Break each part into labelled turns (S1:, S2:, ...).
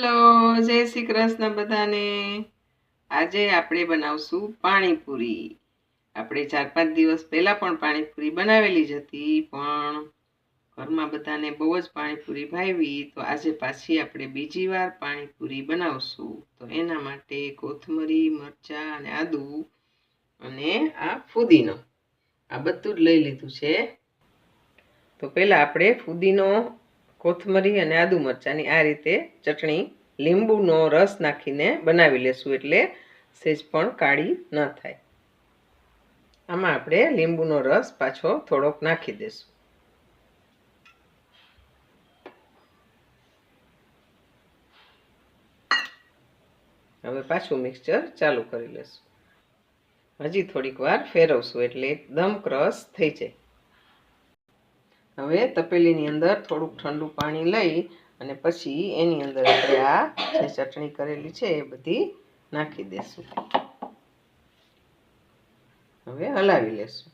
S1: Hello, જય શ્રી કૃષ્ણ બધાને. આજે આપણે બનાવશું પાણીપુરી. આપણે ચાર પાંચ દિવસ પહેલાં પણ પાણીપુરી બનાવેલી જ હતી, પણ ઘરમાં બધાને બહુ જ પાણીપુરી ભાવી તો આજે પાછી આપણે બીજી વાર પાણીપુરી બનાવશું. તો એના માટે કોથમરી, મરચાં અને આદુ અને આ ફુદીનો. આ બધું જ લઈ લીધું છે. તો પહેલાં આપણે ફુદીનો કોથમરી અને આદુ મરચાંની આ રીતે ચટણી લીંબુનો રસ નાખીને બનાવી લેશું એટલે સેજ પણ કાળી ન થાય. આમાં આપણે લીંબુનો રસ પાછો થોડોક નાખી દઈશું હવે પાછું મિક્સચર ચાલુ કરી લેશું. હજી થોડીક વાર ફેરવશું એટલે એકદમ ક્રશ થઈ જાય. હવે તપેલીની અંદર થોડુંક ઠંડુ પાણી લઈ અને પછી એની અંદર આપણે આ જે ચટણી કરેલી છે એ બધી નાખી દેશું. હવે હલાવી લેશું.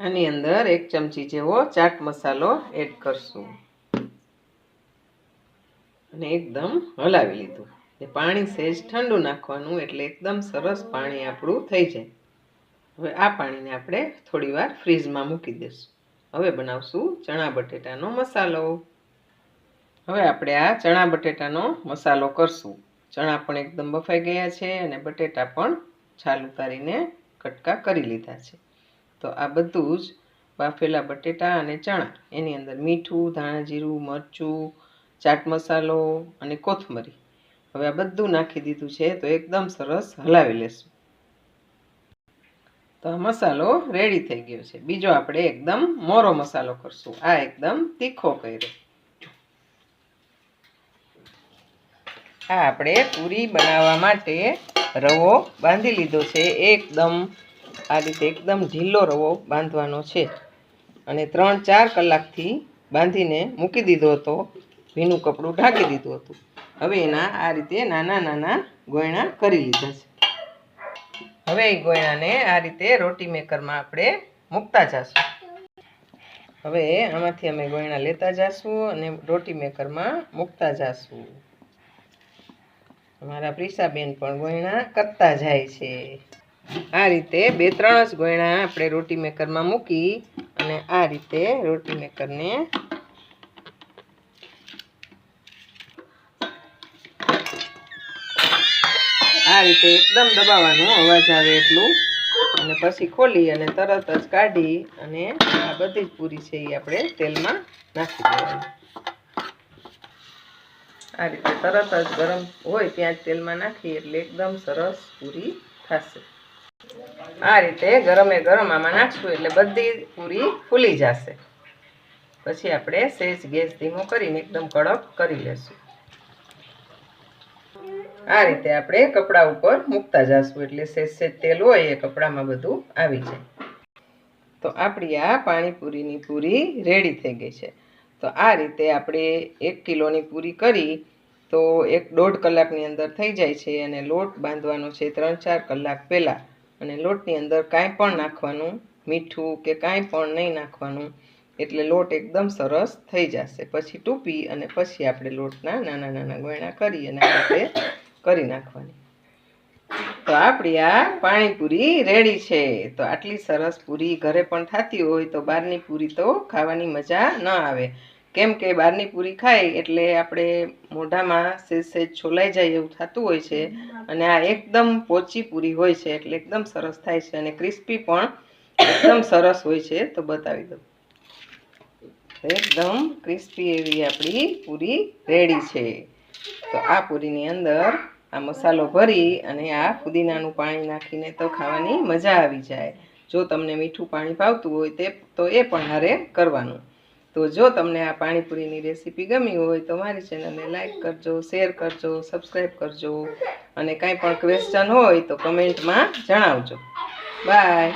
S1: આની અંદર એક ચમચી જેવો ચાટ મસાલો એડ કરશું. અને એકદમ હલાવી લીધું. એ પાણી સહેજ ઠંડુ નાખવાનું એટલે એકદમ સરસ પાણી આપણું થઈ જાય. હવે આ પાણીને આપણે થોડી વાર ફ્રીઝમાં મૂકી દઈશું હવે બનાવશું ચણા બટેટાનો મસાલો. હવે આપણે આ ચણા બટેટાનો મસાલો કરશું. ચણા પણ એકદમ બફાઈ ગયા છે અને બટેટા પણ છાલ ઉતારીને કટકા કરી લીધા છે. તો આ બધું જ બાફેલા બટેટા અને ચણા. એની અંદર મીઠું, ધાણા જીરું, મરચું, ચાટ મસાલો અને કોથમરી. હવે આ બધું નાખી દીધું છે તો એકદમ સરસ હલાવી લેશું. તો મસાલો રેડી થઈ ગયો છે. બીજો આપણે એકદમ મોરો મસાલો કરશું. આ એકદમ તીખો કર્યો. આ આપણે પૂરી બનાવવા માટે રવો બાંધી લીધો છે. એકદમ આ રીતે એકદમ ઢીલો રવો બાંધવાનો છે. અને ત્રણ ચાર કલાકથી બાંધીને મૂકી દીધો હતો. ભીનું કપડું ઢાંકી દીધું હતું. હવે એના આ રીતે નાના નાના ગોયણા કરી લીધા છે. હવે એ ગોયણાને આ રીતે રોટી મેકરમાં આપણે મૂકતા જશું. હવે આમાંથી અમે ગોયણા લેતા જશું અને રોટી મેકરમાં મૂકતા જશું. અમારા પ્રિસાબેન પણ ગોયણા કરતા જાય છે. આ રીતે બે ત્રણ જ ગોયણા આપણે રોટી મેકરમાં મૂકી અને આ રીતે રોટી મેકરને આ રીતે એકદમ દબાવવાનું અવાજ આવે એટલું. અને પછી ખોલી અને તરત જ કાઢી અને આ બધી જ પૂરી છે એ આપણે તેલમાં નાખી દેવાની. આ રીતે તરત જ ગરમ હોય ત્યાં જ તેલમાં નાખી એટલે એકદમ સરસ પૂરી થશે. આ રીતે ગરમે ગરમ આમાં નાખશું એટલે બધી પૂરી ફૂલી જશે. પછી આપણે સેજ ગેસ ધીમો કરીને એકદમ કડક કરી લેશું. આ રીતે આપણે કપડા ઉપર મૂકતા જશું. એટલે સેજ સેજ તેલ હોય એ કપડામાં બધું આવી જાય. તો આપણી આ પાણીપુરીની પૂરી રેડી થઈ ગઈ છે. તો આ રીતે આપણે એક કિલોની પૂરી કરી તો એક દોઢ કલાકની અંદર થઈ જાય છે અને લોટ બાંધવાનો છે ત્રણ ચાર કલાક પહેલાં. અને લોટની અંદર કાંઈ પણ નાખવાનું, મીઠું કે કાંઈ પણ નહીં નાખવાનું, એટલે લોટ એકદમ સરસ થઈ જશે. પછી ટૂપી અને પછી આપણે લોટના નાના નાના ગોયણા કરી અને આ રીતે કરી નાખવાની. તો આપણી આ પાણીપુરી રેડી છે. તો આટલી સરસ પૂરી ઘરે પણ થતી હોય તો બહારની પૂરી તો ખાવાની મજા ન આવે. કેમ કે બહારની પૂરી ખાય એટલે આપણે મોઢામાં સેજ સેજ છોલાઈ જાય એવું થતું હોય છે. અને આ એકદમ પોચી પૂરી હોય છે એટલે એકદમ સરસ થાય છે અને ક્રિસ્પી પણ એકદમ સરસ હોય છે. તો બતાવી દઉં. એકદમ ક્રિસ્પી એવી આપણી પૂરી રેડી છે. તો આ પૂરીની અંદર આ મસાલો ભરી અને આ ફુદીનાનું પાણી નાખીને તો ખાવાની મજા આવી જાય. જો તમને મીઠું પાણી ભાવતું હોય તે તો એ પણ હારે કરવાનું. તો જો તમને આ પાણીપુરીની રેસીપી ગમી હોય તો મારી ચેનલને લાઇક કરજો, શેર કરજો સબસ્ક્રાઈબ કરજો અને કાંઈ પણ ક્વેશ્ચન હોય તો કમેન્ટમાં જણાવજો. બાય.